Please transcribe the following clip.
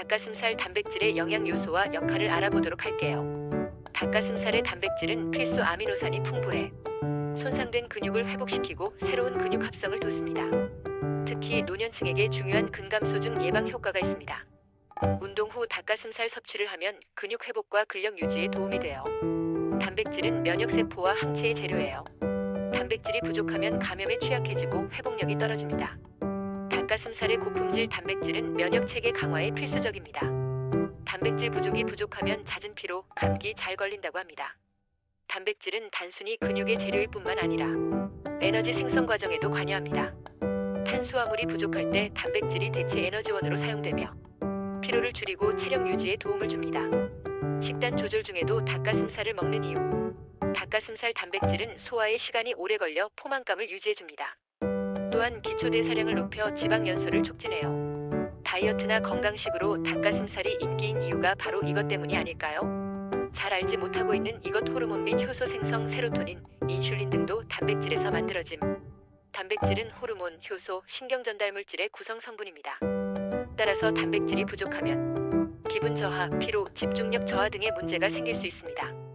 닭가슴살 단백질의 영양 요소와 역할을 알아보도록 할게요. 닭가슴살의 단백질은 필수 아미노산이 풍부해 손상된 근육을 회복시키고 새로운 근육 합성을 돕습니다. 특히 노년층에게 중요한 근감소증 예방 효과가 있습니다. 운동 후 닭가슴살 섭취를 하면 근육 회복과 근력 유지에 도움이 돼요. 단백질은 면역 세포와 항체의 재료예요. 단백질이 부족하면 감염에 취약해지고 회복력이 떨어집니다. 닭가슴살의 고품질 단백질은 면역 체계 강화에 필수적입니다. 단백질 부족이 부족하면 잦은 피로, 감기 잘 걸린다고 합니다. 단백질은 단순히 근육의 재료일 뿐만 아니라 에너지 생성 과정에도 관여합니다. 탄수화물이 부족할 때 단백질이 대체 에너지원으로 사용되며 피로를 줄이고 체력 유지에 도움을 줍니다. 식단 조절 중에도 닭가슴살을 먹는 이유. 닭가슴살 단백질은 소화에 시간이 오래 걸려 포만감을 유지해 줍니다. 또한 기초 대 사량을 높여 지방 연소를 촉진해요. 다이어트나 건강식으로 닭가슴살이 인기인 이유가 바로 이것 때문이 아닐까요? 잘 알지 못하고 있는 이것 호르몬 및 효소 생성 세로토닌, 인슐린 등도 단백질에서 만들어짐. 단백질은 호르몬, 효소, 신경 전달 물질의 구성 성분입니다. 따라서 단백질이 부족하면 기분 저하, 피로, 집중력 저하 등의 문제가 생길 수 있습니다.